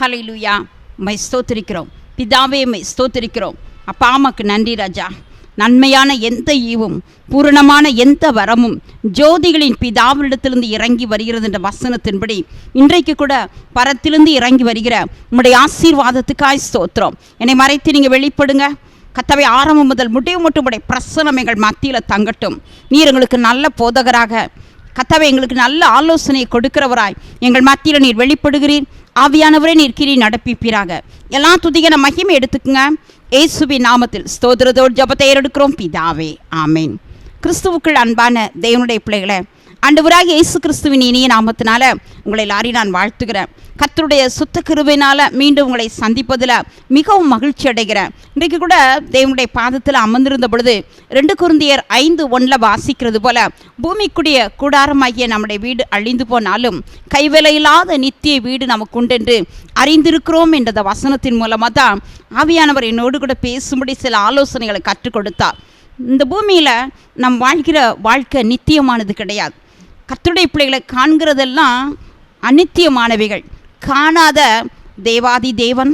ஹalleluya my ஸ்தோத்திரிக்கிறோம். பிதாவே my ஸ்தோத்திரிக்கிறோம். அப்பா அம்மாக்கு நன்றி ராஜா. நன்மையான எந்த ஈவும் பூரணமான எந்த வரமும் ஜோதிகளின் பிதாவிடத்திலிருந்து இறங்கி வருகிறது என்ற வசனத்தின்படி இன்றைக்கு கூட பரத்திலிருந்து இறங்கி வருகிற உங்களுடைய ஆசீர்வாதத்துக்காய் ஸ்தோத்திரம். என்னை மறைத்து நீங்கள் வெளிப்படுங்க. கத்தவை ஆரம்பம் முதல் முடிவு மட்டும் உடைய பிரசனம் எங்கள் மத்தியில் தங்கட்டும். நீர் எங்களுக்கு நல்ல போதகராக கத்தவை எங்களுக்கு நல்ல ஆலோசனையை கொடுக்கிறவராய் எங்கள் மத்தியில் நீர் வெளிப்படுகிறீர். ஆவியானவரே நீர் கிரி நடப்பிப்பீராக. எல்லா துதிகன மகிமை எடுத்துக்குங்க. ஏசுபி நாமத்தில் ஸ்தோத்திரத்தோடு ஜபத்தை ஏறெடுக்கிறோம். பிதாவே ஆமேன். கிறிஸ்துவுக்குள் அன்பான தேவனுடைய பிள்ளைகளை ஆண்டவராக இயேசு கிறிஸ்துவின் இனிய நாமத்தினால உங்களை எல்லாரையும் நான் வாழ்த்துகிறேன். கத்தருடைய சுத்த கிருபையினால மீண்டும் உங்களை சந்திப்பதில் மிகவும் மகிழ்ச்சி அடைகிறேன். இன்றைக்கு கூட தேவனுடைய பாதத்தில் அமர்ந்திருந்த பொழுது ரெண்டு குருந்தியர் ஐந்து ஒன்றில் வாசிக்கிறது போல பூமிக்குடிய கூடாரமாகிய நம்முடைய வீடு அழிந்து போனாலும் கைவிலையில்லாத நித்திய வீடு நமக்கு உண்டென்று அறிந்திருக்கிறோம் என்ற வசனத்தின் மூலமாக தான் ஆவியானவர் என்னோடு கூட பேசும்படி சில ஆலோசனைகளை கற்றுக் கொடுத்தார். இந்த பூமியில் நம் வாழ்கிற வாழ்க்கை நித்தியமானது கிடையாது. கர்த்தருடைய பிள்ளைகளை காண்கிறதெல்லாம் அனித்தியமானவைகள் காணாத தேவாதி தேவன்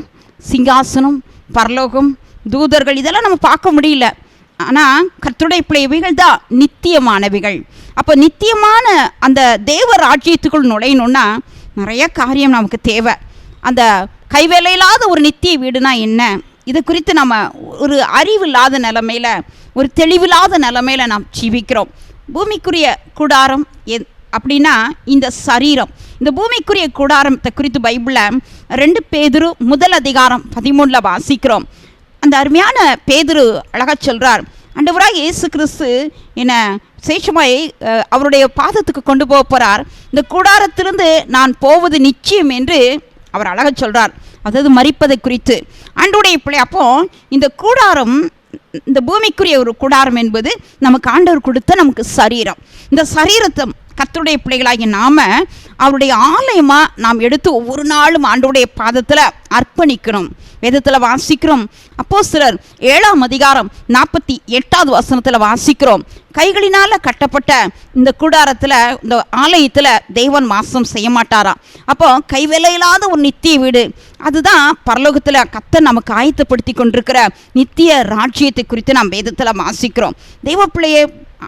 சிங்காசனம் பரலோகம் தூதர்கள் இதெல்லாம் நம்ம பார்க்க முடியல. ஆனால் கர்த்தருடைய பிள்ளைவைகள் தான் நித்தியமானவைகள். அப்போ நித்தியமான அந்த தேவ ராஜ்யத்துக்குள் நுழையணுன்னா நிறைய காரியம் நமக்கு தேவை. அந்த கைவேலையில்லாத ஒரு நித்திய வீடுனா என்ன? இது குறித்து நம்ம ஒரு அறிவில்லாத நிலமையில் ஒரு தெளிவில்லாத நிலமையில் நாம் ஜீவிக்கிறோம். பூமிக்குரிய கூடாரம் என் அப்படின்னா இந்த சரீரம். இந்த பூமிக்குரிய கூடாரத்தை குறித்து பைபிளில் ரெண்டு பேதுரு முதல் அதிகாரம் பதிமூணில் வாசிக்கிறோம். அந்த அருமையான பேதுரு அழகாக சொல்கிறார் அண்டவராக இயேசு கிறிஸ்து என்ன சேஷமாயை அவருடைய பாதத்துக்கு கொண்டு போக போகிறார் இந்த கூடாரத்திலிருந்து நான் போவது நிச்சயம் என்று அவர் அழகாக சொல்கிறார் அதாவது மறிப்பதை குறித்து. அன்றுடைய பிள்ளை அப்போ இந்த கூடாரம் இந்த பூமிக்குரிய ஒரு கூடாரம் என்பது நமக்கு ஆண்டவர் கொடுத்த நமக்கு சரீரம். இந்த சரீரத்தை கத்தருடைய பிள்ளைகளாகிய நாம அவருடைய ஆலயமா நாம் எடுத்து ஒவ்வொரு நாளும் ஆண்டவுடைய பாதத்தில் அர்ப்பணிக்கணும். வேதத்தில் வாசிக்கிறோம். அப்போ சிலர் ஏழாம் அதிகாரம் நாற்பத்தி எட்டாவது வசனத்தில் வாசிக்கிறோம். கைகளினால் கட்டப்பட்ட இந்த கூடாரத்தில் இந்த ஆலயத்தில் தெய்வன் வாசம் செய்ய மாட்டாராம் அப்போ கைவேலையில்லாத ஒரு நித்திய வீடு. அதுதான் பரலோகத்தில் கத்த நமக்கு ஆயத்தப்படுத்தி கொண்டிருக்கிற நித்திய ராஜ்யத்தை குறித்து நாம் வேதத்தில் வாசிக்கிறோம். தெய்வ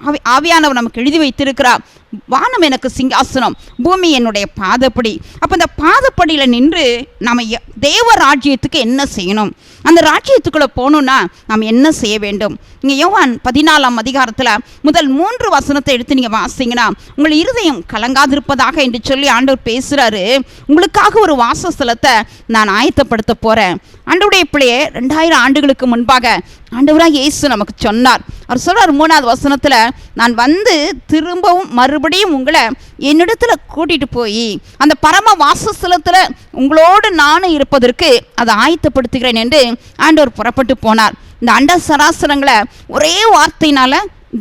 ஆவி ஆவியானவர் நமக்கு எழுதி வைத்திருக்கிறார். வானம் எனக்கு சிங்காசனம் பூமி என்னுடைய பாதப்படி. அப்போ இந்த பாதப்படியில் நின்று நம்ம தேவ ராஜ்யத்துக்கு என்ன செய்யணும்? அந்த ராஜ்யத்துக்குள்ளே போகணுன்னா நாம் என்ன செய்ய வேண்டும்? இங்கே யோவான் பதினாலாம் அதிகாரத்தில் முதல் மூன்று வசனத்தை எடுத்து நீங்கள் வாசிங்கன்னா உங்கள் இருதயம் கலங்காதிருப்பதாக என்று சொல்லி ஆண்டவர் பேசுகிறாரு உங்களுக்காக ஒரு வாசஸ்தலத்தை நான் ஆயத்தப்படுத்த போகிறேன் ஆண்டவுடைய பிள்ளையே ரெண்டாயிரம் ஆண்டுகளுக்கு முன்பாக ஆண்டவராக இயேசு நமக்கு சொன்னார். அவர் சொல்கிறார் மூணாவது வசனத்தில் நான் வந்து திரும்பவும் மறுபடியும் உங்களை என்னிடத்தில் கூட்டிகிட்டு போய் அந்த பரம வாசஸ்தலத்தில் உங்களோடு நானும் இருப்பதற்கு அதை ஆயத்தப்படுத்துகிறேன் என்று ஆண்டவர் புறப்பட்டு போனார். இந்த அண்ட சராசரங்களை ஒரே வார்த்தையினால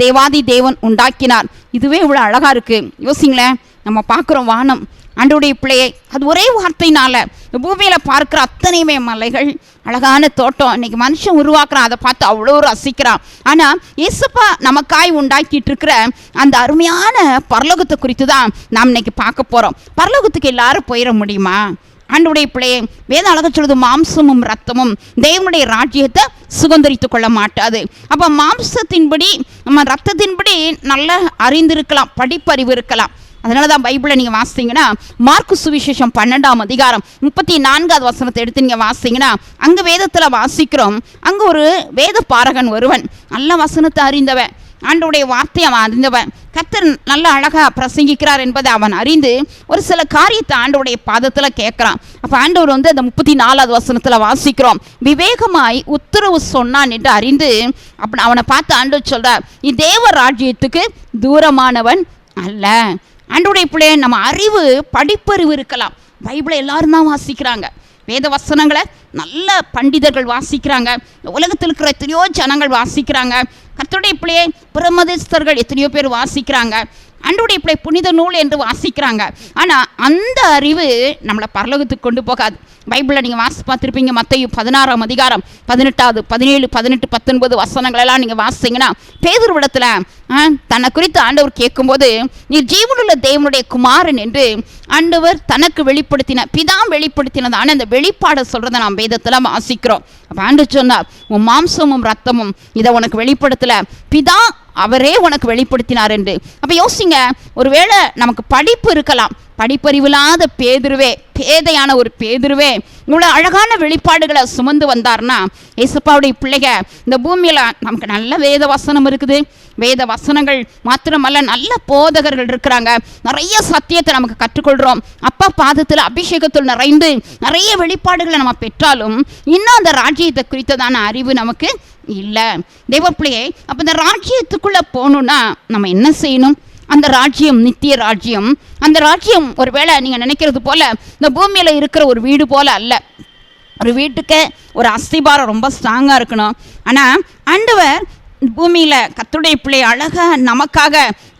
தேவாதி தேவன் உண்டாக்கினார். இதுவே இவ்வளோ அழகா இருக்கு. யோசிங்களேன் நம்ம பார்க்குறோம் வானம் ஆண்டோடைய பிள்ளையை அது ஒரே வார்த்தையினால பூமியில் பார்க்குற அத்தனையுமே மலைகள் அழகான தோட்டம் இன்னைக்கு மனுஷன் உருவாக்குறான் அதை பார்த்து அவ்வளோ ரசிக்கிறான். ஆனால் இயேசுப்பா நமக்காய் உண்டாக்கிட்டு இருக்கிற அந்த அருமையான பரலோகத்தை குறித்து தான் நாம் இன்னைக்கு பார்க்க போகிறோம் பரலோகத்துக்கு எல்லாரும் போயிட முடியுமா? ஆண்டுடைய பிள்ளையே வேத அழக சொல்லுது மாம்சமும் ரத்தமும் தேவனுடைய ராஜ்யத்தை சுதந்திரித்து கொள்ள மாட்டாது. அப்போ மாம்சத்தின்படி நம்ம ரத்தத்தின்படி நல்ல அறிந்திருக்கலாம் படிப்பறிவு இருக்கலாம். அதனால தான் பைபிளை நீங்கள் வாசித்தீங்கன்னா மார்க்கு சுவிசேஷம் பன்னெண்டாம் அதிகாரம் முப்பத்தி நான்காவது வசனத்தை எடுத்து நீங்கள் வாசித்தீங்கன்னா அங்கே வேதத்தில் வாசிக்கிறோம் அங்கே ஒரு வேத பாரகன் ஒருவன் நல்ல வசனத்தை அறிந்தவன். ஆண்டோடைய வார்த்தையை அவன் அறிந்தவன். கத்தர் நல்ல அழகா பிரசங்கிக்கிறார் என்பதை அவன் அறிந்து ஒரு சில காரியத்தை ஆண்டவருடைய பாதத்தில் கேட்குறான். அப்போ ஆண்டவர் வந்து அந்த முப்பத்தி நாலாவது வசனத்தில் வாசிக்கிறோம். விவேகமாய் உத்தரவு சொன்னான் என்று அறிந்து அப்படி அவனை பார்த்து ஆண்டவர் சொல்கிறார் நீ தேவ ராஜ்யத்துக்கு தூரமானவன் அல்ல. ஆண்டவுடைய பிள்ளைய நம்ம அறிவு படிப்பறிவு இருக்கலாம். பைபிளை எல்லாரும் தான் வாசிக்கிறாங்க. வேத வசனங்களை நல்ல பண்டிதர்கள் வாசிக்கிறாங்க. உலகத்தில் இருக்கிற எத்தனையோ ஜனங்கள் வாசிக்கிறாங்க. கர்த்தருடைய பிள்ளையை பிரமதிஸ்தர்கள் எத்தனையோ பேர் வாசிக்கிறாங்க. அன்றுடைய பிள்ளை புனித நூல் என்று வாசிக்கிறாங்க. ஆனால் அந்த அறிவு நம்மளை பரலோகத்துக்கு கொண்டு போகாது. பைபிளில் நீங்கள் வாசி பார்த்துருப்பீங்க மத்தையும் பதினாறாம் அதிகாரம் பதினெட்டாவது பதினேழு பதினெட்டு பத்தொன்பது வசனங்களெல்லாம் நீங்கள் வாசிங்கன்னா பேதர் விடத்தில் தன்னை குறித்து ஆண்டவர் கேட்கும்போது நீ ஜீவனுள்ள தேவனுடைய குமாரன் என்று ஆண்டவர் தனக்கு வெளிப்படுத்தின பிதாம் வெளிப்படுத்தினதான அந்த வெளிப்பாடை சொல்கிறத நாம் வேதத்தில் வாசிக்கிறோம். அப்போ ஆண்டு சொன்னார் உன் மாம்சமும் ரத்தமும் இதை உனக்கு வெளிப்படுத்தலை. பிதா அவரே உனக்கு வெளிப்படுத்தினார் என்று. அப்போ யோசிங்க ஒருவேளை நமக்கு படிப்பு இருக்கலாம். படிப்பறிவில்லாத பேதுருவே பேதையான ஒரு பேதுருவே இவ்வளோ அழகான வெளிப்பாடுகளை சுமந்து வந்தார்னா ஏசப்பாவுடைய பிள்ளைக இந்த பூமியில் நமக்கு நல்ல வேத வசனம் இருக்குது. வேத வசனங்கள் மாத்திரமல்ல நல்ல போதகர்கள் இருக்கிறாங்க. நிறைய சத்தியத்தை நமக்கு கற்றுக்கொள்கிறோம் அப்பா பாதத்தில் அபிஷேகத்தில் நிறைந்து நிறைய வெளிப்பாடுகளை நம்ம பெற்றாலும் இன்னும் அந்த ராஜ்யத்தை குறித்ததான அறிவு நமக்கு இல்லை. தேவப்பிள்ளையே அப்போ இந்த ராஜ்யத்துக்குள்ளே போகணுன்னா நம்ம என்ன செய்யணும்? அந்த ராஜ்யம் நித்திய ராஜ்யம். அந்த ராஜ்யம் ஒருவேளை நீங்கள் நினைக்கிறது போல இந்த பூமியில் இருக்கிற ஒரு வீடு போல அல்ல. ஒரு வீட்டுக்கு ஒரு அஸ்திபாரம் ரொம்ப ஸ்ட்ராங்காக இருக்கணும். ஆனால் ஆண்டவர் பூமியில் கத்துடைய பிள்ளை அழகாக நமக்காக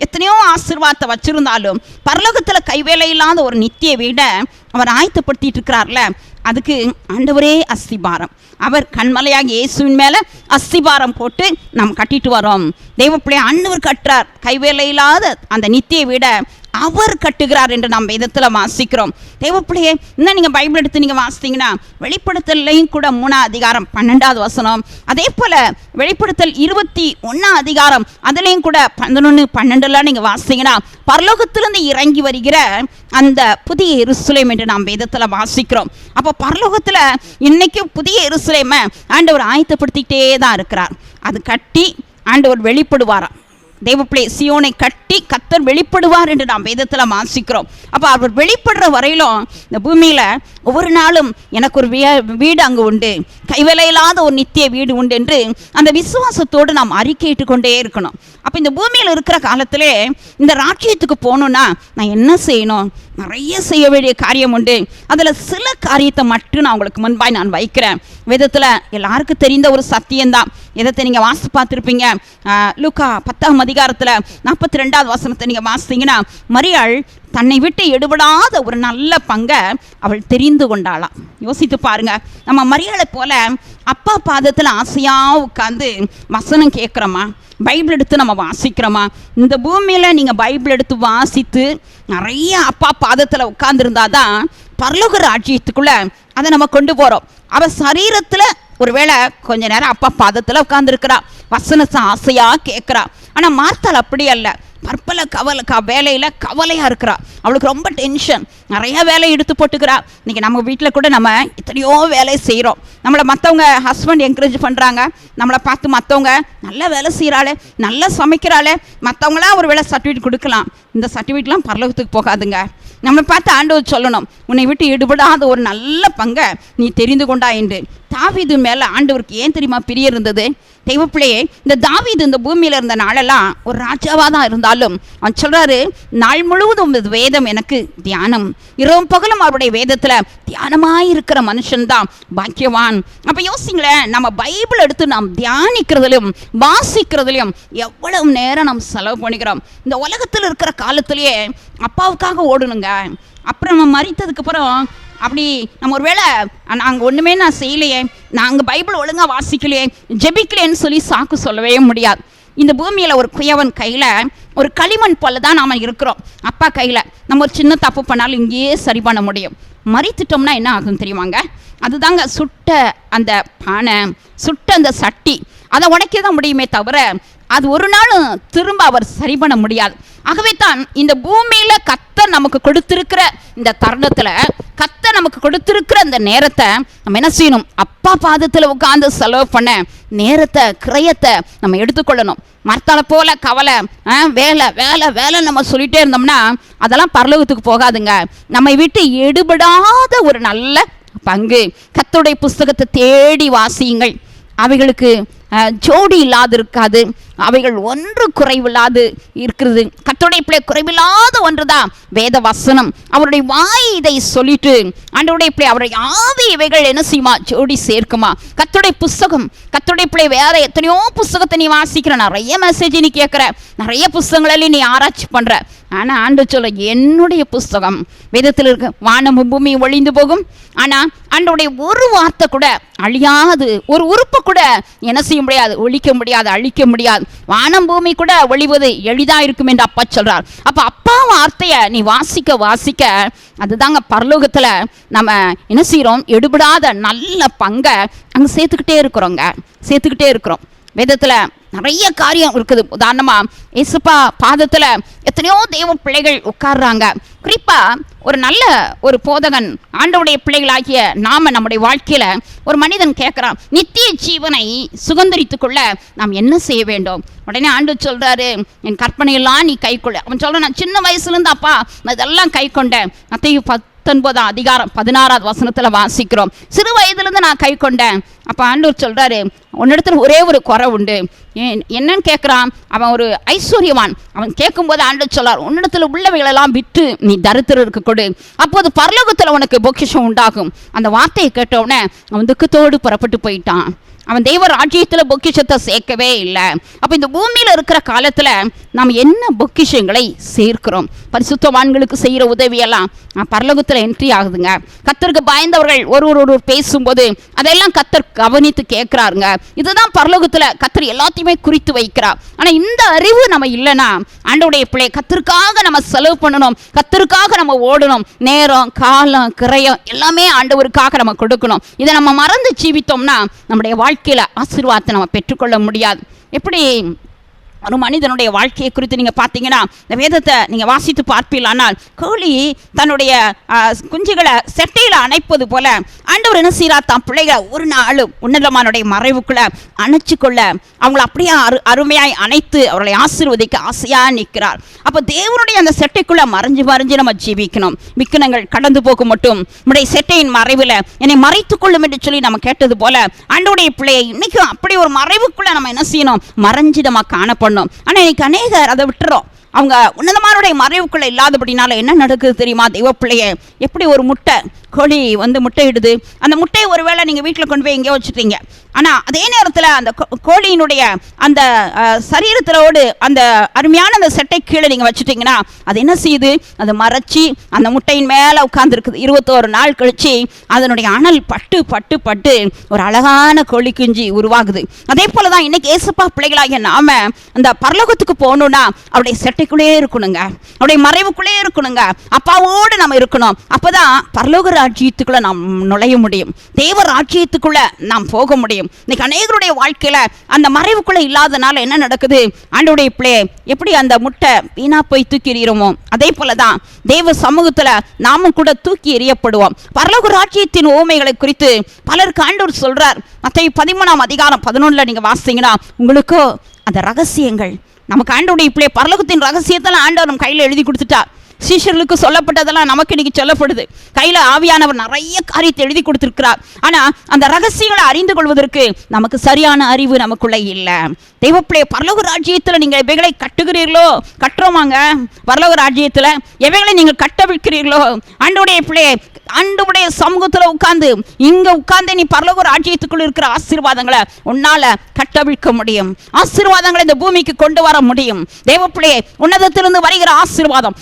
எத்தனையோ ஆசிர்வாதத்தை வச்சுருந்தாலும் பரலோகத்தில் கைவேலை இல்லாத ஒரு நித்திய வீடை அவர் ஆயத்தப்படுத்திட்டு இருக்கிறார்ல. அதுக்கு ஆண்டவரே அஸ்திபாரம். அவர் கண்மலையாக இயேசுவின் மேலே அஸ்திபாரம் போட்டு நாம் கட்டிட்டு வரோம். தெய்வப்பிள்ளை ஆண்டவர் கட்டுறார் கைவேலை இல்லாத அந்த நித்திய விட அவர் கட்டுகிறார் என்று நாம் வேதத்தில் வாசிக்கிறோம். தேவப்பிள்ளையே இன்னும் நீங்கள் பைபிள் எடுத்து நீங்கள் வாசித்தீங்கன்னா வெளிப்படுத்தலையும் கூட மூணா அதிகாரம் பன்னெண்டாவது வசனம். அதே போல் வெளிப்படுத்தல் இருபத்தி ஒன்றாம் அதிகாரம் அதுலேயும் கூட பதினொன்று பன்னெண்டுலாம் நீங்கள் வாசித்தீங்கன்னா பரலோகத்திலிருந்து இறங்கி வருகிற அந்த புதிய எருசுலேம் என்று நாம் வேதத்தில் வாசிக்கிறோம். அப்போ பரலோகத்தில் இன்றைக்கும் புதிய எருசுலேமை ஆண்டவர் ஆயத்தப்படுத்திக்கிட்டே தான் இருக்கிறார். அது கட்டி ஆண்டவர் வெளிப்படுவாராம். தேவப்பிள்ளை சியோனை கட்டி கத்தர் வெளிப்படுவார் என்று நாம் வேதத்தில் வாசிக்கிறோம். அப்போ அவர் வெளிப்படுற வரையிலும் இந்த பூமியில் ஒவ்வொரு நாளும் எனக்கு ஒரு வீடு அங்கே உண்டு. கைவேலையில்லாத ஒரு நித்திய வீடு உண்டு என்று அந்த விசுவாசத்தோடு நாம் அறிக்கையிட்டு கொண்டே இருக்கணும். அப்போ இந்த பூமியில் இருக்கிற காலத்திலே இந்த ராஜ்யத்துக்கு போகணுன்னா நான் என்ன செய்யணும்? நிறைய செய்ய வேண்டிய காரியம் உண்டு. அதில் சில காரியத்தை மட்டும் நான் உங்களுக்கு முன்பாய் நான் வைக்கிறேன். விதத்தில் எல்லாருக்கும் தெரிந்த ஒரு சத்தியம்தான். எதத்தை நீங்கள் வாசி பார்த்துருப்பீங்க. லுக்கா பத்தாம் அதிகாரத்தில் நாற்பத்தி ரெண்டாவது வசனத்தை நீங்கள் வாசித்தீங்கன்னா மரியாள் தன்னை விட்டு எடுபடாத ஒரு நல்ல பங்கை அவள் தெரிந்து கொண்டாளாம். யோசித்து பாருங்க நம்ம மரியாதை போல அப்பா பாதத்தில் ஆசையாக உட்காந்து வசனம் கேட்குறோமா? பைபிள் எடுத்து நம்ம வாசிக்கிறோமா? இந்த பூமியில் நீங்கள் பைபிள் எடுத்து வாசித்து நிறைய அப்பா பாதத்தில் உட்காந்துருந்தா தான் பரலோக ராஜ்யத்துக்குள்ளே அதை நம்ம கொண்டு போகிறோம் அவள் சரீரத்தில் ஒருவேளை கொஞ்ச நேரம் அப்பா பாதத்தில் உட்காந்துருக்கிறா வசனத்தை ஆசையாக கேட்குறா. ஆனால் மார்த்தால் அப்படி அல்ல. பற்பல கவலை க வேலையில் கவலையாக இருக்கிறா. அவளுக்கு ரொம்ப டென்ஷன் நிறையா வேலை எடுத்து போட்டுக்கிறா. இன்றைக்கி நம்ம வீட்டில் கூட நம்ம எத்தனையோ வேலை செய்கிறோம் நம்மளை மற்றவங்க ஹஸ்பண்ட் என்கரேஜ் பண்ணுறாங்க நம்மளை பார்த்து மற்றவங்க நல்ல வேலை செய்கிறாளே நல்லா சமைக்கிறாளே மற்றவங்களாம் ஒரு வேலை சர்டிஃபிகேட் கொடுக்கலாம். இந்த சர்டிஃபிகேட்லாம் பரலோகத்துக்கு போகாதுங்க. நம்மளை பார்த்து ஆண்டவர் சொல்லணும் உன்னை விட்டு ஈடுபடாத ஒரு நல்ல பங்கை நீ தெரிந்து கொண்டா என்று. தாவிது மேலே ஆண்டவருக்கு ஏன் தெரியுமா பிரிய இருந்தது? தெய்வப்பிள்ளையே இந்த தாவீது இந்த பூமியில் இருந்த நாளெல்லாம் ஒரு ராஜாவாக தான் இருந்தாலும் அவன் சொல்கிறாரு நாள் முழுவதும் இந்த வேதம் எனக்கு தியானம். இரவும் பகலும் அவருடைய வேதத்தில் தியானமாக இருக்கிற மனுஷன்தான் பாக்கியவான். அப்போ யோசிங்களேன் நம்ம பைபிள் எடுத்து நாம் தியானிக்கிறதுலையும் வாசிக்கிறதுலையும் எவ்வளவு நேரம் நம்ம செலவு பண்ணிக்கிறோம். இந்த உலகத்தில் இருக்கிற காலத்திலேயே அப்பாவுக்காக ஓடணுங்க. அப்புறம் நம்ம மறித்ததுக்கப்புறம் அப்படி நம்ம ஒரு வேளை நாங்கள் ஒன்றுமே நான் செய்யலையே. நாங்கள் பைபிள் ஒழுங்காக வாசிக்கலையே ஜெபிக்கலேன்னு சொல்லி சாக்கு சொல்லவே முடியாது. இந்த பூமியில் ஒரு குயவன் கையில் ஒரு களிமண் போல தான் நாம் இருக்கிறோம். அப்பா கையில் நம்ம ஒரு சின்ன தப்பு பண்ணாலும் இங்கேயே சரி பண்ண முடியும். மறித்துட்டோம்னா என்ன ஆகும் தெரியுமாங்க? அதுதாங்க சுட்ட அந்த பானை சுட்ட அந்த சட்டி அதை உடைக்க தான் முடியுமே தவிர அது ஒரு நாளும் திரும்ப அவர் சரி பண்ண முடியாது. ஆகவே தான் இந்த பூமியில கத்த நமக்கு கொடுத்திருக்கிற இந்த தருணத்துல கத்த நமக்கு கொடுத்திருக்கிற அந்த நேரத்தை நம்ம என்ன செய்யணும்? அப்பா பாதத்தில் உட்காந்து செலவு பண்ண நேரத்தை கிரயத்தை நம்ம எடுத்துக்கொள்ளணும். மரத்தால போல கவலை வேலை வேலை வேலை நம்ம சொல்லிட்டே இருந்தோம்னா அதெல்லாம் பரலோகத்துக்கு போகாதுங்க. நம்மை விட்டு எடுபடாத ஒரு நல்ல பங்கு. கத்துடைய புஸ்தகத்தை தேடி வாசியுங்கள். அவைகளுக்கு ஜோடி இல்லாது இருக்காது அவைகள் ஒன்று குறைவில்லாது இருக்கிறது. கத்தோடைய பிள்ளை குறைவில்லாத ஒன்றுதான். வேத வசனம் அவருடைய வாய் இதை சொல்லிட்டு ஆண்டவருடைய பிள்ளை அவருடைய ஆவி இவைகள் என்ன செய்யுமா? ஜோடி சேர்க்குமா? கத்தோடைய புஸ்தகம் கத்தோடைய பிள்ளை வேற எத்தனையோ புஸ்தகத்தை நீ வாசிக்கிற நிறைய மெசேஜ் நீ கேட்குற நிறைய புஸ்தகங்களில் நீ ஆராய்ச்சி பண்ணுற ஆனால் ஆண்டு சொல்ல என்னுடைய புஸ்தகம் வேதத்தில் இருக்க வானமும் பூமி ஒளிந்து போகும். ஆனால் ஆண்டோடைய ஒரு வார்த்தை கூட அழியாது ஒரு உறுப்பு கூட என்ன செய்ய முடியாது ஒழிக்க முடியாது அழிக்க முடியாது. வானம் பூமி கூட ஒளிவது எளிதா இருக்கும் என்று அப்பா சொல்றார். அப்ப அப்பா வார்த்தையை நீ வாசிக்க வாசிக்க அதுதாங்க பரலோகத்துல நம்ம என்ன செய்றோம்? எடுபடாத நல்ல பங்கை அங்க சேர்த்துக்கிட்டே இருக்கிறோங்க. சேர்த்துக்கிட்டே இருக்கிறோம். வேதத்துல நிறைய காரியம் இருக்குது. உதாரணமா இசுப்பா பாதத்துல எத்தனையோ தெய்வ பிள்ளைகள் உட்கார்றாங்க. குறிப்பா ஒரு நல்ல ஒரு போதகன் ஆண்டவுடைய பிள்ளைகளாகிய நாம நம்முடைய வாழ்க்கையில ஒரு மனிதன் கேட்கிறான் நித்திய ஜீவனை சுதந்திரித்துக் கொள்ள நாம் என்ன செய்ய வேண்டும்? உடனே ஆண்டு சொல்றாரு என் கற்பனையெல்லாம் நீ கை கொள்ள அவன் சொல்றான் நான் சின்ன வயசுல அப்பா நான் இதெல்லாம் கை கொண்டேன் மத்திய பத்தொன்பதாம் அதிகாரம் பதினாறாவது வசனத்தில் வாசிக்கிறோம். சிறு வயதுலேருந்து நான் கை கொண்டேன். அப்போ ஆண்டூர் சொல்கிறாரு உன்னிடத்துல ஒரே ஒரு குறை உண்டு. ஏன் என்னன்னு கேட்குறான் அவன் ஒரு ஐஸ்வர்யவான். அவன் கேட்கும்போது ஆண்டு சொல்லார் உன்னிடத்தில் உள்ளவைகளெல்லாம் விட்டு நீ தரித்திரருக்கு கொடு. அப்போது பரலோகத்தில் உனக்கு பொக்கிஷம் உண்டாகும். அந்த வார்த்தையை கேட்டவுடனே அவன் துக்கத்தோடு புறப்பட்டு போயிட்டான். அவன் தெய்வ ராஜ்யத்தில் பொக்கிஷத்தை சேர்க்கவே இல்லை. அப்போ இந்த பூமியில் இருக்கிற காலத்தில் நாம் என்ன பொக்கிஷங்களை சேர்க்கிறோம்? பரிசுத்தவான்களுக்கு செய்கிற உதவியெல்லாம் பரலோகத்தில் என்ட்ரி ஆகுதுங்க. கத்தருக்கு பயந்தவர்கள் ஒருவர் ஒருவர் பேசும்போது அதெல்லாம் கத்தர் கவனித்து கேட்குறாருங்க. இதுதான் பரலோகத்தில் கத்தர் எல்லாத்தையுமே குறித்து வைக்கிறார். ஆனால் இந்த அறிவு நம்ம இல்லைன்னா ஆண்டோடைய பிள்ளை கத்தருக்காக நம்ம செலவு பண்ணணும் கத்தருக்காக நம்ம ஓடணும். நேரம் காலம் கிரயம் எல்லாமே ஆண்டவருக்காக நம்ம கொடுக்கணும். இதை நம்ம மறந்து ஜீவித்தோம்னா நம்முடைய வாழ்க்கை வாழ்க்கையில் ஆசீர்வாதத்தை நம்ம பெற்றுக்கொள்ள முடியாது. எப்படி ஒரு மனிதனுடைய வாழ்க்கையை குறித்து நீங்கள் பார்த்தீங்கன்னா இந்த வேதத்தை நீங்கள் வாசித்து பார்ப்பீர்களானால் கோழி தன்னுடைய குஞ்சுகளை செட்டையில் அணைப்பது போல ஆண்டவர் என்ன செய்யறா தான் பிள்ளைகளை ஒரு நாளும் உன்னதமானுடைய மறைவுக்குள்ள அணைச்சு கொள்ள அவங்கள அப்படியே அரு அருமையாய் அணைத்து அவர்களை ஆசீர்வதிக்க ஆசையாக நிற்கிறார். அப்போ தேவனுடைய அந்த செட்டைக்குள்ள மறைஞ்சு மறைஞ்சு நம்ம ஜீவிக்கணும். விக்கனங்கள் கடந்து போக மட்டும் நம்முடைய செட்டையின் மறைவில் என்னை மறைத்து கொள்ளும் என்று சொல்லி நம்ம கேட்டது போல ஆண்டவருடைய பிள்ளையை இன்னைக்கும் அப்படி ஒரு மறைவுக்குள்ள நம்ம என்ன செய்யணும்? மறைஞ்சு நம்ம காணப்படும் பண்ணோம். ஆனால் இன்னைக்கு அநேகர் அதை விட்டுறோம். அவங்க உன்னதமானுடைய மறைவுக்குள்ளே இல்லாதபடினால என்ன நடக்குது தெரியுமா? தெய்வ எப்படி ஒரு முட்டை கோழி வந்து முட்டையிடுது? அந்த முட்டையை ஒருவேளை நீங்கள் வீட்டில் கொண்டு போய் எங்கேயோ வச்சுட்டீங்க. ஆனால் அதே நேரத்தில் அந்த கோ- கோழியினுடைய அந்த சரீரத்திலோடு அந்த அருமையான அந்த செட்டை கீழே நீங்கள் வச்சுட்டீங்கன்னா அது என்ன செய்யுது? அது மறைச்சி அந்த முட்டையின் மேலே உட்காந்துருக்குது இருபத்தோரு நாள் கழித்து அதனுடைய அனல் பட்டு பட்டு பட்டு ஒரு அழகான கோழி குஞ்சு உருவாகுது. அதே போல தான் இன்னைக்கு ஏசப்பா பிள்ளைகளாகிய நாம அந்த பரலோகத்துக்கு போகணுன்னா அவருடைய செட்டைக்குள்ளே இருக்கணுங்க. அவருடைய மறைவுக்குள்ளே இருக்கணுங்க. அப்பாவோடு நம்ம இருக்கணும். அப்பதான் பரலோக ராஜ்யத்துக்குள்ள நாம் நுழைய முடியும். தேவ ராஜ்யத்துக்குள்ள நாம் போக முடியும். இன்னைக்கு அநேகருடைய வாழ்க்கையில அந்த மறைவுக்குள்ள இல்லாதனால என்ன நடக்குது? ஆண்டோடைய பிள்ளை எப்படி அந்த முட்டை வீணா போய் தூக்கி எறிகிறோமோ அதே போல தான் தேவ சமூகத்துல நாமும் கூட தூக்கி எறியப்படுவோம். பரலோக ராஜ்யத்தின் ஓமைகளை குறித்து பலருக்கு ஆண்டவர் சொல்றார். மற்ற பதிமூணாம் அதிகாரம் பதினொன்னுல நீங்க வாசிங்கன்னா உங்களுக்கோ அந்த ரகசியங்கள் நமக்கு ஆண்டவுடைய இப்படியே பரலோகத்தின் ரகசியத்தெல்லாம் ஆண்டவர் நம்ம கையில் எழுதி கொடுத்துட்டார். சீஷர்களுக்கு சொல்லப்பட்டதெல்லாம் நமக்கு இன்னைக்கு சொல்லப்படுது. கையில் ஆவியானவர் நிறைய காரியத்தை எழுதி கொடுத்துருக்கிறார். ஆனால் அந்த ரகசியங்களை அறிந்து கொள்வதற்கு நமக்கு சரியான அறிவு நமக்குள்ளே இல்லை. தெய்வப்பிள்ளைய பரலோக ராஜ்யத்தில் நீங்கள் எவைகளை கட்டுகிறீர்களோ? கட்டுறோமாங்க? பரலோக ராஜ்யத்தில் எவைகளை நீங்கள் கட்டவிழ்க்கிறீர்களோ? அன்றுடைய பிள்ளையை ஆண்டவுடைய சமூகத்தில் உட்கார்ந்து இங்க உட்கார்ந்து நீ பரலோக ராஜ்யத்துக்குள் இருக்கிற ஆசீர்வாதங்களை உன்னால கட்டவிழ்க்க முடியும். ஆசீர்வாதங்களை இந்த பூமிக்கு கொண்டு வர முடியும். தேவப்பிள்ளையே உன்னதத்திலிருந்து வருகிற ஆசீர்வாதம்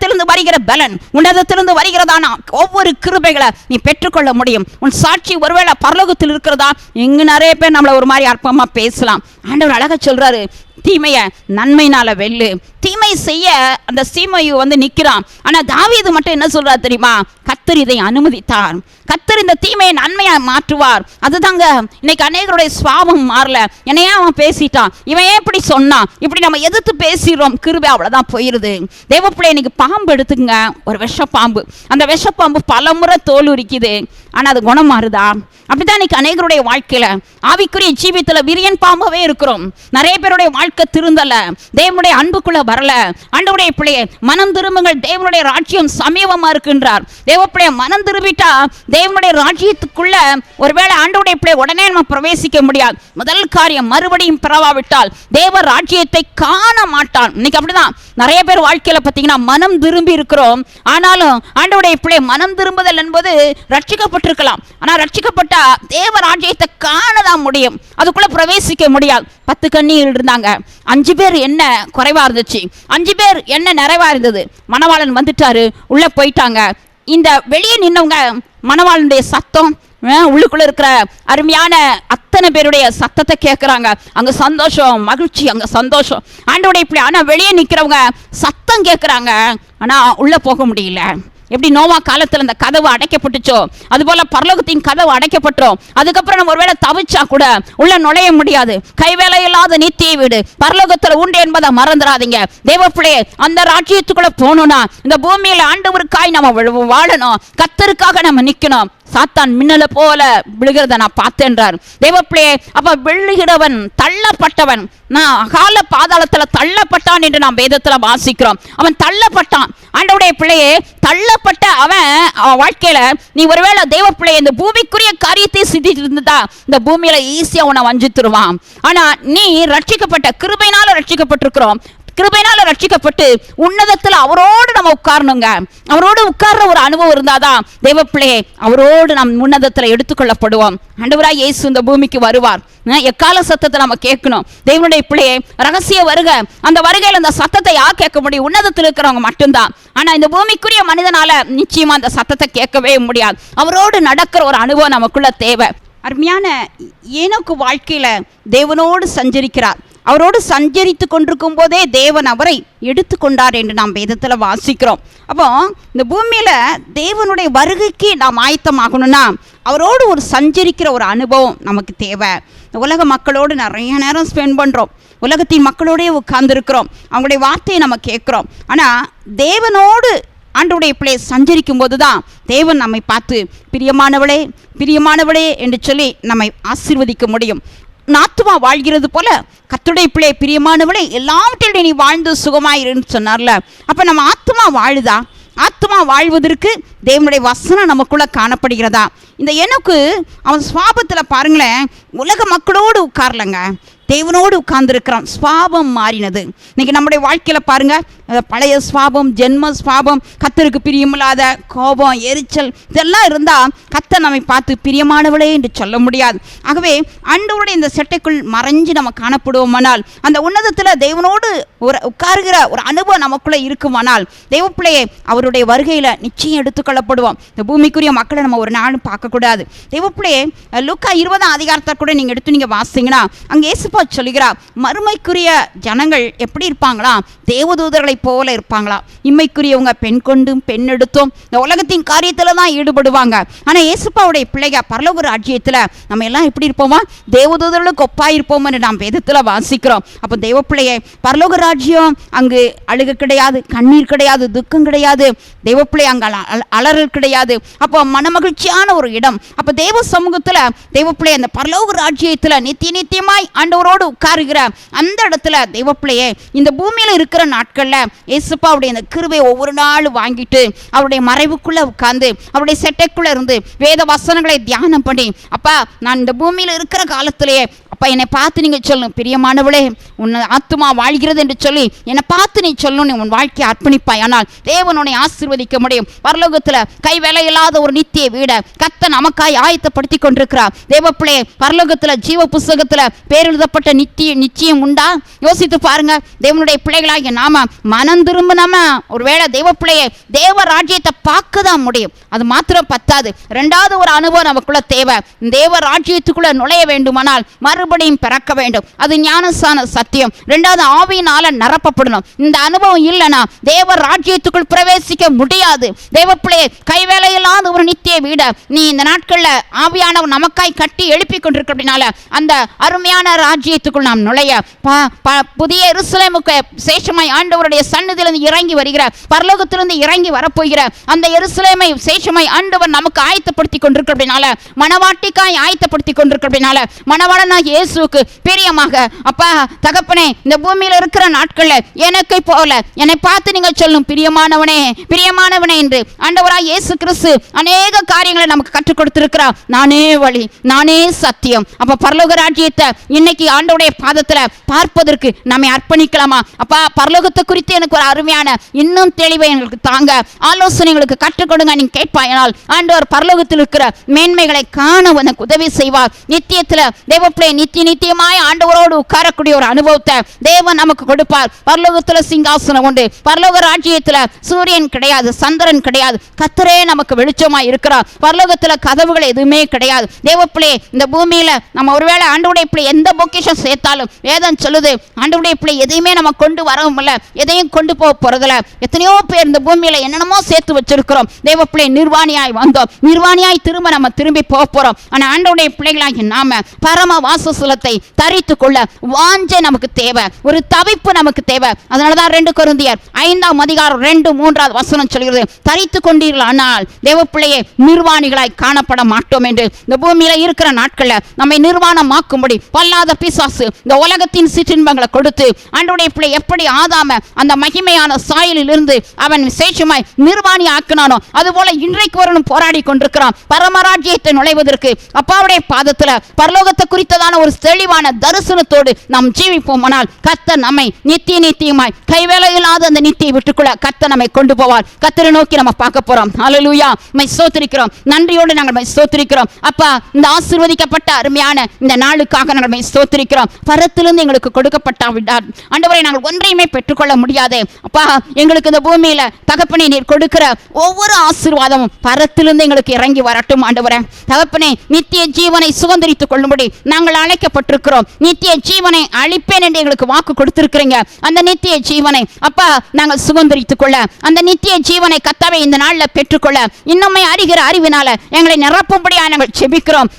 உன்னதத்திலிருந்து வருகிற பலன் உன்னதத்திலிருந்து வருகிறதான? ஒவ்வொரு கிருபைகளை நீ பெற்றுக்கொள்ள முடியும். உன் சாட்சி ஒருவேளை பரலோகத்தில் இருக்கிறதா? இங்கு நிறைய பேர் நம்மளை ஒரு மாதிரி அற்பமா பேசலாம். ஆண்டவர் அழகா சொல்றாரு தீமைய நன்மைனால வெல்லு. தீமை செய்ய அந்த சீமையு வந்து நிக்கிறான். ஆனா தாவீது மட்டும் என்ன சொல்றாரு தெரியுமா? கத்தர் இதை அனுமதித்தார். கத்தர் இந்த தீமையை நன்மையா மாற்றுவார். அதுதாங்க இன்னைக்கு அநேகருடைய சுவாபம் மாறல. என்னையா அவன் பேசிட்டான்? இவன் ஏன் இப்படி சொன்னான்? இப்படி நம்ம எதிர்த்து பேசிடுறோம். கிருபை அவ்வளவுதான் போயிருது. தேவப்பிள்ளை இன்னைக்கு பாம்பு எடுத்துங்க ஒரு விஷப்பாம்பு. அந்த விஷப்பாம்பு பல முறை தோல் உரிக்குது. ஆனால் அது குணம் மாறுதா அப்படிதான் இன்னைக்கு அநேகருடைய வாழ்க்கையில ஆவிக்குரிய ஜீவித்துல விரியன் பாம்பாவே இருக்கிறோம். நிறைய பேருடைய வாழ்க்கை திருந்தலை தேவனுடைய அன்புக்குள்ள வரல. அண்டவுடைய பிள்ளையே மனம் திரும்புங்கள் தேவனுடைய ராஜ்யம் சமீபமா இருக்கின்றார். தேவ பிள்ளைய மனம் திரும்பிட்டா தேவனுடைய ராஜ்யத்துக்குள்ள ஒருவேளை ஆண்டவுடைய பிள்ளை உடனே நம்ம பிரவேசிக்க முடியாது. முதல் காரியம் மறுபடியும் பிறவாவிட்டால் தேவ ராஜ்யத்தை காண மாட்டான். இன்னைக்கு அப்படிதான். நிறைய பேர் வாழ்க்கையில பார்த்தீங்கன்னா மனம் திரும்பி இருக்கிறோம். ஆனாலும் ஆண்டவுடைய பிள்ளை மனம் திரும்புதல் என்பது ரட்சிக்கப்பட்டிருக்கலாம் ஆனால் ரட்சிக்கப்பட்டா தேவ ராஜ்யத்தை காணதான் முடியும். அதுக்குள்ள பிரவேசிக்க முடியாது. பத்து கண்ணீர் இருந்தாங்க. அஞ்சு பேர் என்ன குறைவா இருந்துச்சு? அஞ்சு பேர் என்ன நிறைவா இருந்தது? மணவாளன் வந்துட்டாரு. உள்ள போயிட்டாங்க. இந்த வெளியே நின்னவங்க மணவாளனுடைய சத்தம் உள்ளுக்குள்ள இருக்கிற அருமையான அத்தனை பேருடைய சத்தத்தை கேட்குறாங்க அங்கே சந்தோஷம் மகிழ்ச்சி அங்கே சந்தோஷம். ஆண்டோடைய இப்படி ஆனால் வெளியே நிற்கிறவங்க சத்தம் கேட்குறாங்க ஆனால் உள்ளே போக முடியல. எப்படி நோவா காலத்தில் அந்த கதவு அடைக்கப்பட்டுச்சோ? அதுபோல் பரலோகத்தின் கதவு அடைக்கப்பட்டோம் அதுக்கப்புறம் நம்ம ஒருவேளை தவிச்சா கூட உள்ள நுழைய முடியாது. கைவேலை இல்லாத நித்திய வீடு. பரலோகத்தில் உண்டு என்பதை மறந்துடாதீங்க. தேவப்பிள்ளையே அந்த ராஜ்யத்துக்குள்ள போகணும்னா இந்த பூமியில் ஆண்டவருக்காய் நம்ம வாழணும். கத்தருக்காக நம்ம நிற்கணும் சாத்தான் மின்னல போல விழுகிறத நான் பார்த்தேன்றார். தேவப்பிள்ளையே அப்ப விழுகிறவன் தள்ளப்பட்டவன். நான் அகால பாதாளத்துல தள்ளப்பட்டான் என்று நாம் வேதத்துல வாசிக்கிறோம். அவன் தள்ளப்பட்டான். ஆண்டவுடைய பிள்ளையே தள்ளப்பட்ட அவன் அவன் வாழ்க்கையில நீ ஒருவேளை தேவ பிள்ளை இந்த பூமிக்குரிய காரியத்தை சிந்திட்டு இருந்ததா இந்த பூமியில ஈஸியா உன்னை வஞ்சித்துருவான். ஆனா நீ ரட்சிக்கப்பட்ட கிருபையினால ரட்சிக்கப்பட்டிருக்கிறோம். கிருபையினால ரட்சிக்கப்பட்டு உன்னதத்தில் அவரோடு நம்ம உட்காரணுங்க. அவரோடு உட்கார்ற ஒரு அனுபவம் இருந்தாதான் தேவப்பிள்ளையே அவரோடு நம் உன்னதத்தில் எடுத்துக்கொள்ளப்படுவோம். ஆண்டவராய் இயேசு இந்த பூமிக்கு வருவார். எக்கால சத்தத்தை நம்ம கேட்கணும்? தெய்வனுடைய பிள்ளையே ரகசிய வருக. அந்த வருகையில் அந்த சத்தத்தை யார் கேட்க முடியும்? உன்னதத்தில் இருக்கிறவங்க மட்டும்தான். ஆனா இந்த பூமிக்குரிய மனிதனால நிச்சயமா அந்த சத்தத்தை கேட்கவே முடியாது. அவரோடு நடக்கிற ஒரு அனுபவம் நமக்குள்ள தேவை. அருமையான ஏனோக்கு வாழ்க்கையில தேவனோடு சஞ்சரிக்கிறார். அவரோடு சஞ்சரித்து கொண்டிருக்கும் போதே தேவன் அவரை எடுத்துக்கொண்டார் என்று நாம் வேதத்தில் வாசிக்கிறோம். அப்போ இந்த பூமியில் தேவனுடைய வருகைக்கு நாம் ஆயத்தமாகணும்னா அவரோடு ஒரு சஞ்சரிக்கிற ஒரு அனுபவம் நமக்கு தேவை. இந்த உலக மக்களோடு நிறைய நேரம் ஸ்பெண்ட் பண்ணுறோம் உலகத்தின் மக்களோடே உட்கார்ந்துருக்கிறோம். அவங்களுடைய வார்த்தையை நம்ம கேட்குறோம். ஆனால் தேவனோடு ஆண்டவருடைய பிள்ளை சஞ்சரிக்கும் போது தான் தேவன் நம்மை பார்த்து பிரியமானவளே பிரியமானவளே என்று சொல்லி நம்மை ஆசீர்வதிக்க முடியும். நாத்துமா வாழ்கிறது போல கத்துடைய பிள்ளை பிரியமானவளே எல்லாவற்றிலும் நீ வாழ்ந்து சுகமாயிருன்னு சொன்னார்ல. அப்போ நம்ம ஆத்துமா வாழுதா? ஆத்மா வாழ்வதற்கு தேவனுடைய வசனம் நமக்குள்ளே காணப்படுகிறதா? இந்த எனக்கு அவன் சுவாபத்தில் பாருங்களேன் உலக மக்களோடு உட்கார்லங்க. தேவனோடு உட்கார்ந்துருக்கிறோம். ஸ்வாபம் மாறினது. இன்னைக்கு நம்முடைய வாழ்க்கையில் பாருங்க பழைய ஸ்வாபம் ஜென்ம ஸ்வாபம் கத்தருக்கு பிரியமில்லாத கோபம் எரிச்சல் இதெல்லாம் இருந்தால் கத்தை நம்மை பார்த்து பிரியமானவளே என்று சொல்ல முடியாது. ஆகவே ஆண்டவருடைய இந்த செட்டைக்குள் மறைஞ்சு நம்ம காணப்படுவோமானால் அந்த உன்னதத்தில் தேவனோடு ஒரு உட்காருகிற ஒரு அனுபவம் நமக்குள்ளே இருக்குமானால் தெய்வப்பிள்ளையே அவருடைய வருகையில் நிச்சயம் எடுத்துக்கொள்ளப்படுவோம். இந்த பூமிக்குரிய மக்களை நம்ம ஒரு நாளும் பார்க்கக்கூடாது. தெய்வப்பிள்ளையே லுக்கா இருபதாம் அதிகாரத்தை கூட நீங்கள் எடுத்து நீங்கள் வாசிங்கன்னா அங்கே ஏசுப்பா சொல்லுகிறார் மறுமைக்குரிய ஜனங்கள் எப்படி இருப்பாங்களா? தேவதூதர்களைப் போல இருப்பாங்களா? இம்மைக்குரியவங்க பெண் கொண்டும் பெண் எடுத்தும் இந்த உலகத்தின் காரியத்தில் தான் ஈடுபடுவாங்க. ஆனால் இயேசுப்பாவுடைய பிள்ளைக பரலோக ராஜ்யத்தில் நம்ம எல்லாம் எப்படி இருப்போமா? தேவதூதர்களுக்கு ஒப்பாயிருப்போம்னு நாம் வேதத்தில் வாசிக்கிறோம். அப்போ தேவ பிள்ளையே பரலோக ராஜ்யம் அங்கு அழுக கிடையாது கண்ணீர் கிடையாது துக்கம் கிடையாது. தேவப்பிள்ளை அங்கே அலறல் கிடையாது. அப்போ மனமகிழ்ச்சியான ஒரு இடம். அப்போ தேவ சமூகத்தில் தேவப்பிள்ளை அந்த பரலோக ராஜ்யத்தில் நித்திய நித்தியமாய் ஆண்டவரோடு உட்காருகிற அந்த இடத்துல தெய்வப்பிள்ளையே இந்த பூமியில் இருக்கிற நாட்களில் இயேசுப்பாவுடைய இந்த கிருவை ஒவ்வொரு நாளும் வாங்கிட்டு அவருடைய மறைவுக்குள்ளே உட்கார்ந்து அவருடைய செட்டைக்குள்ளே இருந்து வேத வசனங்களை தியானம் பண்ணி அப்பா நான் இந்த பூமியில் இருக்கிற காலத்திலேயே அப்பா என்னை பார்த்து நீங்கள் சொல்லணும் பிரியமானவளே உன் ஆத்துமா வாழ்கிறது என்று சொல்லி என்னை பார்த்து நீ சொல்லணும் நீ உன் வாழ்க்கையை அர்ப்பணிப்பாய். ஆனால் தேவன் உன்னை ஆசீர்வதிக்க முடியும். பரலோகத்தில் கை வேலை இல்லாத ஒரு நித்திய வீடை கத்த நமக்காய் ஆயத்தப்படுத்தி கொண்டிருக்கிறார். தேவப்பிள்ளே பரலோகத்தில் ஜீவ புஸ்தகத்தில் பேரெழுதப்பட்ட நித்திய நிச்சயம் உண்டா? யோசித்து பாருங்க. தேவனுடைய பிள்ளைகளாகிய நாம மனம் திரும்பினாம ஒருவேளை தேவ பிள்ளையை தேவ ராஜ்யத்தை பார்க்க தான் முடியும். அது மாத்திரம் பத்தாது. ரெண்டாவது ஒரு அனுபவம் நமக்குள்ள தேவை. தேவ ராஜ்யத்துக்குள்ள நுழைய வேண்டுமானால் மறு மறுபடியும் பிறக்க வேண்டும். அது ஞானசான சத்தியம். ரெண்டாவது ஆவியினால நிரப்பப்படணும். இந்த அனுபவம் இல்லைனா தேவ ராஜ்யத்துக்குள் பிரவேசிக்க முடியாது. தேவப்பிள்ளையே கைவேலை இல்லாத ஒரு நித்திய வீட நீ இந்த நாட்களில் ஆவியானவர் நமக்காய் கட்டி எழுப்பி கொண்டிருக்க அப்படின்னால அந்த அருமையான ராஜ்யத்துக்குள் நாம் நுழைய ப- ப- புதிய எருசலேமுக்கு சேஷமாய் ஆண்டவருடைய சன்னதியிலிருந்து இறங்கி வருகிற பரலோகத்திலிருந்து இறங்கி வரப்போகிற அந்த எருசலேமை சேஷமாய் ஆண்டவர் நமக்கு ஆயத்தப்படுத்தி கொண்டிருக்க அப்படின்னால மணவாட்டிக்காய் ஆயத்தப்படுத்தி கொண்டிருக்க அப்படின்னால மணவாளனாகிய இயேசுக்கு பிரியமாக அப்பா தகப்பனே இந்த பூமியில் இருக்கிற நாட்களில் எனக்கு போல என்னை பார்த்து நீங்கள் சொல்லும் பிரியமானவனே பிரியமானவனே என்று ஆண்டவராக இயேசு கிறிஸ்து அநேக காரியங்களை நமக்கு கற்றுக் கொடுத்திருக்கிறார் நானே வழி நானே சத்தியம். அப்போ பரலோக ராஜ்யத்தை இன்னைக்கு ஆண்டவுடைய பாதத்தில் பார்ப்பதற்கு நம்மை அர்ப்பணிக்கலாமா? அப்பா பரலோகத்தை குறித்து எனக்கு ஒரு அருமையான இன்னும் தெளிவை எங்களுக்கு தாங்க. ஆலோசனைகளுக்கு கற்றுக் கொடுங்க நீங்க கேட்பாயினால் ஆண்டவர் பரலோகத்தில் இருக்கிற மேன்மைகளை காண உனக்கு உதவி செய்வார். நித்தியத்தில் தேவப்பிள்ளை நித்திய நித்தியமாய் ஆண்டவரோடு உட்காரக்கூடிய ஒரு அனுபவத்தை தேவன் நமக்கு கொடுப்பார். பரலோகத்துல சிங்காசனம் உண்டு. பரலோக ராஜ்யத்துல சூரியன் கிடையாது சந்திரன் கிடையாது. கத்தரே நமக்கு வெளிச்சமாய் இருக்கிறார். பரலோகத்துல கதவுகள் எதுவுமே கிடையாது. தேவப்பிள்ளை இந்த பூமியில நம்ம ஒருவேளை ஆண்டவுடைய பிள்ளை எந்த பொக்கிஷம் சேர்த்தாலும் வேதம் சொல்லுது ஆண்டவுடைய பிள்ளை எதையுமே நம்ம கொண்டு வரவும் இல்லை எதையும் கொண்டு போக போறதுல எத்தனையோ பேர் இந்த பூமியில என்னென்னமோ சேர்த்து வச்சிருக்கிறோம். தேவப்பிள்ளை நிர்வாணியாய் வந்தோம். நிர்வாணியாய் திரும்ப நம்ம திரும்பி போக போறோம். ஆனா ஆண்டவுடைய பிள்ளைகளாகி நாம பரம சுசலத்தை தரித்து கொள்ள வாஞ்சை நமக்கு தேவை. ஒரு தவிப்பு நமக்கு தேவை. அதனால தான் ரெண்டு கொருந்தியர் ஐந்தாம் அதிகாரம் ரெண்டு மூன்றாவது வசனம் சொல்கிறது தரித்து கொண்டீர்கள் கொண்டீர்களானால் தேவப்பிள்ளையே நிர்வாணிகளாய் காணப்பட மாட்டோம் என்று. இந்த பூமியில இருக்கிற நாட்கள்ல நம்மை நிர்வாணமாக்கும்படி பல்லாத பிசாசு இந்த உலகத்தின் சிற்றின்பங்களை கொடுத்து அன்றைய பிள்ளை எப்படி ஆதாம அந்த மகிமையான சாயலில் இருந்து அவன் விசேஷமாய் நிர்வாணி ஆக்கினானோ அதுபோல இன்றைக்கு வரணும் போராடி கொண்டிருக்கிறான். பரமராஜ்யத்தை நுழைவதற்கு அப்பாவுடைய பாதத்துல பரலோகத்தை குறித்ததான ஒரு தெளிவான தரிசனத்தோடு நாம் ஜீவிப்போமானால் கத்த நம்மை நித்திய நித்தியமாய் கைவேலை இல்லாத அந்த நித்தியை விட்டுக்குள்ள கத்த நம்மை கொண்டு போவார். கத்தரை நோக்கி நம்ம பார்க்க போறோம். அலலுயா மை சோத்திருக்கிறோம் நன்றியோடு நாங்கள் மை சோத்திருக்கிறோம் அப்பா இந்த ஆசிர்வதிக்கப்பட்ட அருமையான இந்த நாளுக்காக நாங்கள் மை சோத்திருக்கிறோம் பரத்திலிருந்து எங்களுக்கு கொடுக்கப்பட்ட விடார் ஆண்டவரை நாங்கள் ஒன்றையுமே பெற்றுக்கொள்ள முடியாது. அப்பா எங்களுக்கு இந்த பூமியில தகப்பனை நீர் கொடுக்கிற ஒவ்வொரு ஆசீர்வாதமும் பரத்திலிருந்து எங்களுக்கு இறங்கி வரட்டும் ஆண்டவரே. தகப்பனே நித்திய ஜீவனை சுதந்திரித்துக் கொள்ளும்படி நாங்கள் அழைக்கப்பட்டிருக்கிறோம். நித்திய ஜீவனை அழிப்பேன் என்று எங்களுக்கு வாக்கு கொடுத்திருக்கிறீங்க. அந்த நித்திய ஜீவனை அப்பா நாங்கள் சுதந்திரித்துக் கொள்ள. அந்த நித்திய ஜீவனை கத்தாவை இந்த நாளில் பெற்றுக்கொள்ள. இன்னுமே அறிகிற அறிவினால எங்களை நிரப்பும்படியா நாங்கள் செபிக்கிறோம்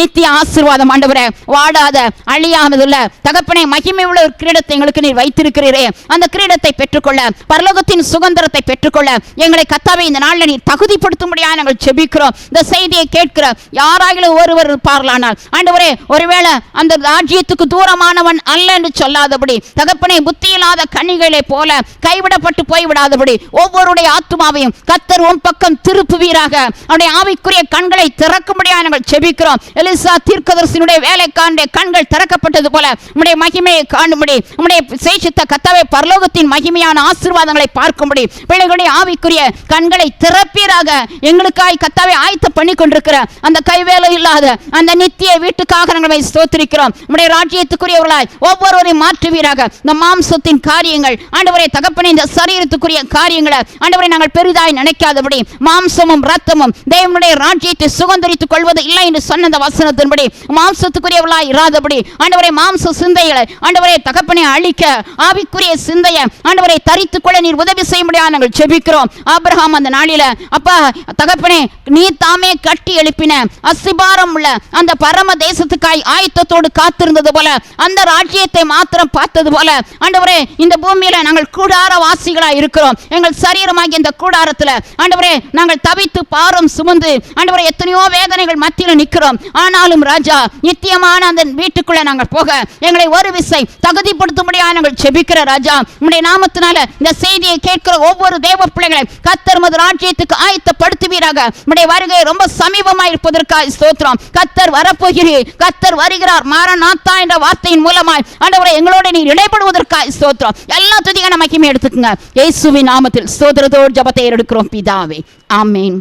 நித்திய ஆசீர்வாதம் ஆண்டவரே வாடாத அழியாமதுள்ள தகப்பனை மகிமை உள்ள ஒரு கிரீடத்தை எங்களுக்கு நீர் வைத்திருக்கிறீரே. அந்த கிரீடத்தை பெற்றுக்கொள்ள பரலோகத்தின் சுதந்திரத்தை பெற்றுக்கொள்ள எங்களை கத்தாவை இந்த நாளில் நீர் தகுதிப்படுத்தும்படியா நாங்கள் செபிக்கிறோம் இந்த செய்தியை கேட்கிற யாராகிலும் ஒருவர் இருப்பார்களானால் ஆண்டவரே ஒருவேளை அந்த ராஜ்யத்துக்கு தூரமானவன் அல்ல என்று சொல்லாதபடி தகப்பனை புத்தியில்லாத கனிகளை போல கைவிடப்பட்டு போய்விடாதபடி ஒவ்வொருடைய ஆத்மாவையும் கத்தர் உன் பக்கம் திருப்புவீராக. அவனுடைய ஆவிக்குரிய கண்களை திறக்கும்படியா நாங்கள் செபிக்கிறோம். எலிசா தீர்க்கதரிசனுடைய வேலைக்காரனுடைய கண்கள் திறக்கப்பட்டது போல உடைய மகிமையை காணும்படி உடைய சேஷித்த கத்தவை பரலோகத்தின் மகிமையான ஆசீர்வாதங்களை பார்க்கும்படி பிள்ளைகளுடைய ஆவிக்குரிய கண்களை திறப்பீராக. எங்களுக்காய் கத்தாவை ஆயத்த பண்ணி கொண்டிருக்கிற அந்த கைவேலை இல்லாத அந்த நித்திய வீட்டுக்காக நாங்கள் ஸ்தோத்திரிக்கிறோம். உம்முடைய ராஜ்யத்துக்குரியவர்களாய் ஒவ்வொருவரையும் மாற்றுவீராக. இந்த மாம்சத்தின் காரியங்கள் ஆண்டவரை தகப்பனை இந்த சரீரத்துக்குரிய காரியங்களை ஆண்டவரை நாங்கள் பெரிதாய் நினைக்காதபடி மாம்சமும் ரத்தமும் தேவனுடைய ராஜ்யத்தை சுகந்தரித்துக் கொள்வது இல்லை என்று சொன்ன அந்த வசனத்தின்படி மாம்சத்துக்குரியவர்களாய் இராதபடி ஆண்டவரை மாம்ச சிந்தைகளை ஆண்டவரை தகப்பனை அழிக்க ஆவிக்குரிய சிந்தையை ஆண்டவரை தரித்துக் கொள்ள நீர் உதவி செய்ய முடியாது நாங்கள் ஜெபிக்கிறோம். ஆபிரகாம் அந்த நாளில அப்பா தகப்பனே நீ தாமே கட்டி எழுப்பின அசிபாரம் உள்ள அந்த பரம தேசத்துக்காய் ஆய் ஆயத்தத்தோடு காத்திருந்தது போல அந்த ராஜ்யத்தை மாத்திரம் பார்த்தது போல ஆண்டவரே இந்த பூமியில நாங்கள் கூடார வாசிகளா இருக்கிறோம். எங்கள் சரீரமாகிய இந்த கூடாரத்துல ஆண்டவரே நாங்கள் தவித்து பாரம் சுமந்து ஆண்டவரே எத்தனையோ வேதனைகள் மத்தியில் நிற்கிறோம் ஆனாலும் ராஜா நித்தியமான அந்த வீட்டுக்குள்ள நாங்கள் போக எங்களை ஒரு விசை தகுதிப்படுத்தும்படியா நாங்கள் செபிக்கிற ராஜா உடைய நாமத்தினால இந்த செய்தியை கேட்கிற ஒவ்வொரு தேவ பிள்ளைகளை கத்தர்மது ராஜ்யத்துக்கு ஆயத்தப்படுத்துவீராக. உடைய வருகை ரொம்ப சமீபமாய் இருப்பதற்காக ஸ்தோத்திரம். கத்தர் வரப்போகிறீர் கத்தர் வருகிறார். மாரநாத்தா என்ற வார்த்தையின் மூலமாய் ஆண்டவரை எங்களோட நீர் இடைப்படுவதற்காக ஸ்தோத்திரம். எல்லா துதிகான மகிமை எடுத்துக்கங்க. இயேசுவின் நாமத்தில் ஸ்தோத்திரத்தோடு ஜபத்தை எடுக்கிறோம் பிதாவே ஆமேன்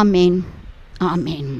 ஆமேன் ஆமேன்.